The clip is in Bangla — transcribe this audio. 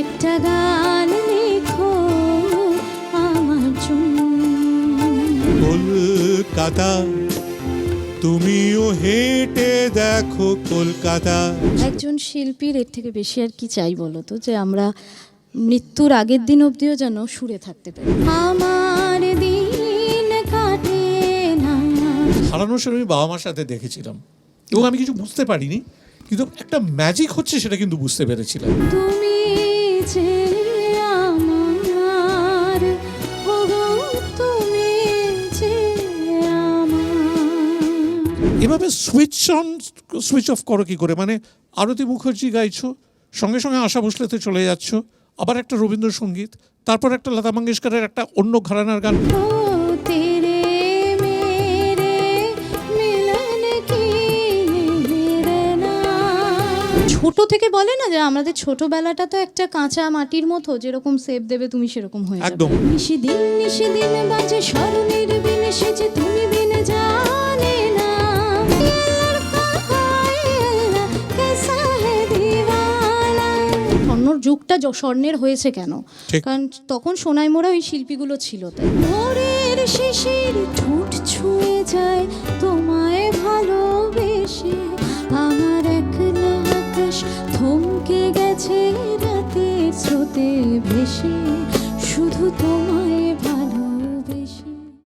একটা গান লেখো আমার জন্য কলকাতা তুমিও হেঁটে দেখো কলকাতা। একজন শিল্পীর এর থেকে বেশি আর কি চাই বলো তো যে আমরা মৃত্যুর আগের দিন অবধিও যেন সুরে থাকতে পারি। আমার দিন কাটে না। হারানোর সময় আমি বাবা মার সাথে দেখেছিলাম। এবং আমি কিছু বুঝতে পারিনি কিন্তু একটা ম্যাজিক হচ্ছে সেটা কিন্তু বুঝতে পেরেছিলাম। তুমি এভাবে সুইচ অন সুইচ অফ করো কী করে? মানে আরতি মুখার্জি গাইছো সঙ্গে সঙ্গে আশা ভোসলেতে চলে যাচ্ছ আবার একটা রবীন্দ্রসঙ্গীত তারপর একটা লতা মঙ্গেশকরের একটা অন্য ঘরানার গান। ছোট থেকে বলে না যে আমাদের ছোটবেলাটা তো একটা কাঁচা মাটির মতো যেরকম সেপ দেবে তুমি সেরকম হয়ে একদম। নিশি দিন নিশি দিন বাজে স্বর্ণের বিনে সেজে তুমি যুগটা স্বর্ণের হয়েছে কেন? কারণ তখন সোনাই মোড়া ওই শিল্পীগুলো ছিল তাই। ভোরের শিশির ঠোঁট ছুঁয়ে যায় তোমায় ভালোবেসে আমার একলা আকাশ থমকে গেছে রাতের স্রোতে ভেসে। শুধু তোমার